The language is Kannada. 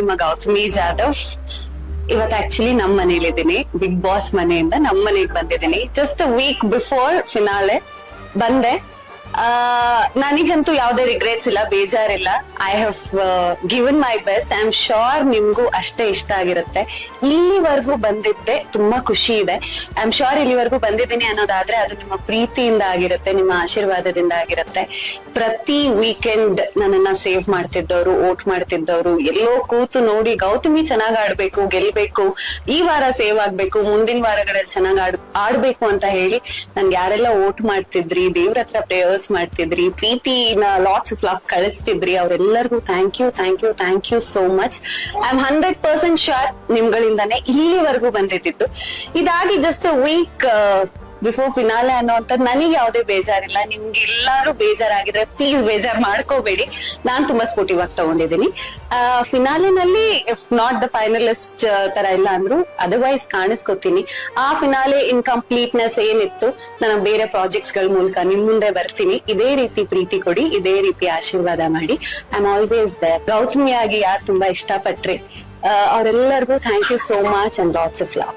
ನಿಮ್ಮ ಗೌತಮಿ ಜಾಧವ್ ಇವತ್ತು ಆಕ್ಚುಲಿ ನಮ್ ಮನೇಲಿದ್ದೀನಿ ಬಿಗ್ ಬಾಸ್ ಮನೆಯಿಂದ ನಮ್ ಮನೆಗ್ ಬಂದಿದ್ದೀನಿ. ಜಸ್ಟ್ ವೀಕ್ ಬಿಫೋರ್ ಫಿನಾಲೆ ಬಂದೆ. ನನಗಂತೂ ಯಾವ್ದೇ ರಿಗ್ರೆಟ್ಸ್ ಇಲ್ಲ, ಬೇಜಾರಿಲ್ಲ. I have given my best I am sure ನಿಮ್ಗೂ ಅಷ್ಟೇ ಇಷ್ಟ ಆಗಿರುತ್ತೆ. ಇಲ್ಲಿವರೆಗೂ ಬಂದಿದ್ದೆ, ತುಂಬಾ ಖುಷಿ ಇದೆ. ಐ ಆಮ್ ಶೋರ್ ಇಲ್ಲಿವರೆಗೂ ಬಂದಿದ್ದೀನಿ ಅನ್ನೋದಾದ್ರೆ ಅದು ನಿಮ್ಮ ಪ್ರೀತಿಯಿಂದ ಆಗಿರುತ್ತೆ, ನಿಮ್ಮ ಆಶೀರ್ವಾದದಿಂದ ಆಗಿರುತ್ತೆ. ಪ್ರತಿ ವೀಕೆಂಡ್ ನನ್ನನ್ನ ಸೇವ್ ಮಾಡ್ತಿದ್ದವ್ರು, ಓಟ್ ಮಾಡ್ತಿದ್ದವ್ರು, ಎಲ್ಲೋ ಕೂತು ನೋಡಿ ಗೌತಮಿ ಚೆನ್ನಾಗ್ ಆಡ್ಬೇಕು, ಗೆಲ್ಬೇಕು, ಈ ವಾರ ಸೇವ್ ಆಗ್ಬೇಕು, ಮುಂದಿನ ವಾರಗಳಲ್ಲಿ ಚೆನ್ನಾಗ್ ಆಡ್, ಆಡ್ಬೇಕು ಅಂತ ಹೇಳಿ ನನ್ಗೆ ಯಾರೆಲ್ಲ ಓಟ್ ಮಾಡ್ತಿದ್ರಿ, ದೇವ್ರ ಹತ್ರ ಪ್ರೇಯರ್ಸ್ ಮಾಡ್ತಿದ್ರಿ ಪ್ರೀತಿನ ಲಾಟ್ಸ್ ಆಫ್ ಲವ್ ಕಳಿಸ್ತಿದ್ರಿ, ಅವರೆಲ್ಲರಿಗೂ thank you thank you thank you so much I am hundred percent sure ನಿಮ್ಗಳಿಂದಾನೆ ಇಲ್ಲಿವರೆಗೂ ಬಂದಿದ್ದು. ಇದಾಗಿ ಜಸ್ಟ್ ವೀಕ್ ಬಿಫೋರ್ ಫಿನಾಲೆ ಅನ್ನೋಂಥದ್ದು ನನಗೆ ಯಾವುದೇ ಬೇಜಾರಿಲ್ಲ. ನಿಮ್ಗೆ ಎಲ್ಲಾರು ಬೇಜಾರಾಗಿದ್ರೆ ಪ್ಲೀಸ್ ಬೇಜಾರ್ ಮಾಡ್ಕೋಬೇಡಿ. ನಾನ್ ತುಂಬಾ ಸ್ಪೋರ್ಟಿವ್ ಆಗಿ ತಗೊಂಡಿದ್ದೀನಿ ಫಿನಾಲೆನಲ್ಲಿ ಇಫ್ ನಾಟ್ ದ ಫೈನಲಿಸ್ಟ್ ತರ ಇಲ್ಲ ಅಂದ್ರು ಅದರ್ವೈಸ್ ಕಾಣಿಸ್ಕೋತೀನಿ. ಆ ಫಿನಾಲೆ ಇನ್ಕಂಪ್ಲೀಟ್ನೆಸ್ ಏನಿತ್ತು, ನಾನು ಬೇರೆ ಪ್ರಾಜೆಕ್ಟ್ಸ್ಗಳ ಮೂಲಕ ನಿಮ್ ಮುಂದೆ ಬರ್ತೀನಿ. ಇದೇ ರೀತಿ ಪ್ರೀತಿ ಕೊಡಿ, ಇದೇ ರೀತಿ ಆಶೀರ್ವಾದ ಮಾಡಿ. ಐ ಆಮ್ ಆಲ್ವೇಸ್ ದ ಗೌತಮಿಯಾಗಿ ಯಾರು ತುಂಬಾ ಇಷ್ಟಪಟ್ರಿ ಅವರೆಲ್ಲರಿಗೂ thank you so much and lots of love